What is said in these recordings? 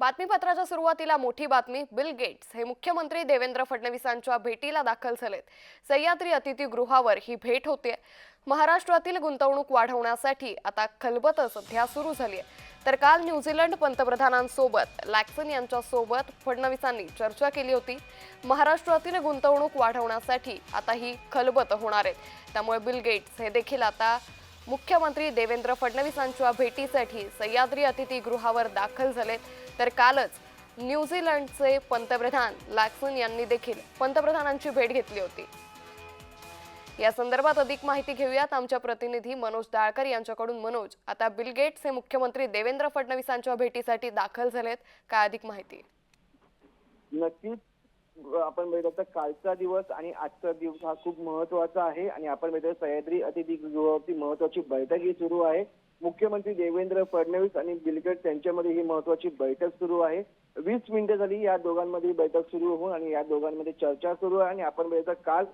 बातमीपत्राच्या सुरुवातीला मोठी बातमी बिल गेट्स. हे मुख्यमंत्री देवेंद्र फडणवीसांच्या भेटीला दाखल झालेत. सह्याद्री अतिथीगृहावर ही भेट होते महाराष्ट्रातील गुंतवणूक वाढवण्यासाठी आता खलबत सध्या सुरू झाली आहे तर काल न्यूझीलंड पंतप्रधानांसोबत लॅक्सन यांच्यासोबत फडणवीसांनी चर्चा केली होती. महाराष्ट्रातील गुंतवणूक वाढवण्यासाठी आता ही खलबत होणार आहे. त्यामुळे बिल गेट्स हे देखील आता मुख्यमंत्री देवेंद्र फडणवीसांच्या भेटीसाठी सह्याद्री अतिथीगृहावर दाखल झालेत तर कालच न्यूझीलंडचे पंतप्रधान लॅक्सन यांनी देखील पंतप्रधानांची भेट घेतली होती. या संदर्भात अधिक माहिती घेऊयात. आमच्या प्रतिनिधी मनोज दाळकर यांच्याकडून. मनोज आता बिल गेट्स हे मुख्यमंत्री देवेंद्र फडणवीसांच्या भेटीसाठी दाखल झालेत. काय अधिक माहिती? नक्कीच. आपण बघितलं तर कालचा दिवस आणि आजचा दिवस हा खूप महत्त्वाचा आहे. आणि आपण बघितलं सह्याद्री अतिथीगृहावरती महत्वाची बैठकही सुरू आहे. मुख्यमंत्री देवेंद्र फडणवीस आणि बिलगेट यांच्यामध्ये ही महत्वाची बैठक सुरू आहे. वीस मिनिटं झाली या दोघांमध्ये बैठक सुरू होऊन आणि या दोघांमध्ये चर्चा सुरू आहे. आणि आपण बघितलं काल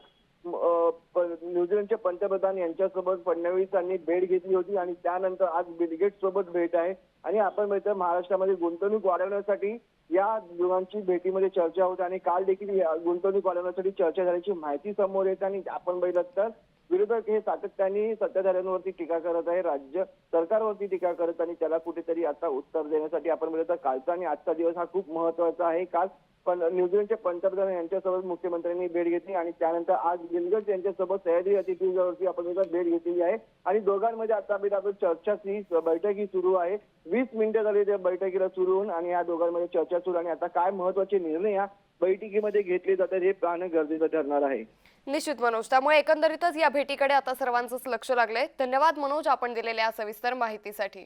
प- न्यूझीलंडचे पंतप्रधान यांच्यासोबत फडणवीसांनी भेट घेतली होती आणि त्यानंतर आज बिलगेट सोबत भेट आहे. आणि आपण बघितलं महाराष्ट्रामध्ये गुंतवणूक वाढवण्यासाठी या दोघांची भेटीमध्ये चर्चा होते आणि काल देखील या गुंतवणूक वाढवण्यासाठी चर्चा झाल्याची माहिती समोर येते आणि आपण बघितलं तर विरोधक हे सातत्याने सत्ताधाऱ्यांवरती टीका करत आहे. राज्य सरकारवरती टीका करत आणि त्याला कुठेतरी आता उत्तर देण्यासाठी आपण बघितलं तर कालचा आणि आजचा दिवस हा खूप महत्त्वाचा आहे. काल पण न्यूझीलंडचे पंतप्रधान यांच्यासोबत मुख्यमंत्र्यांनी भेट घेतली आणि त्यानंतर आज गिलगट यांच्यासोबत सह्याद्री अतिथीगृहावरती आपण भेट घेतलेली आहे. आणि दोघांमध्ये आता आपण चर्चा ही बैठक ही सुरू आहे. वीस मिनिटं झाली त्या बैठकीला सुरू होऊन आणि या दोघांमध्ये चर्चा सुरू आणि आता काय महत्त्वाचे निर्णय या बैठकीमध्ये घेतले जातात हे पाहणं गरजेचं ठरणार आहे. निश्चित मनोज त्यामुळे एकंदरीतच या भेटीकडे आता सर्वांचंच लक्ष लागलंय. धन्यवाद मनोज आपण दिलेल्या सविस्तर माहितीसाठी.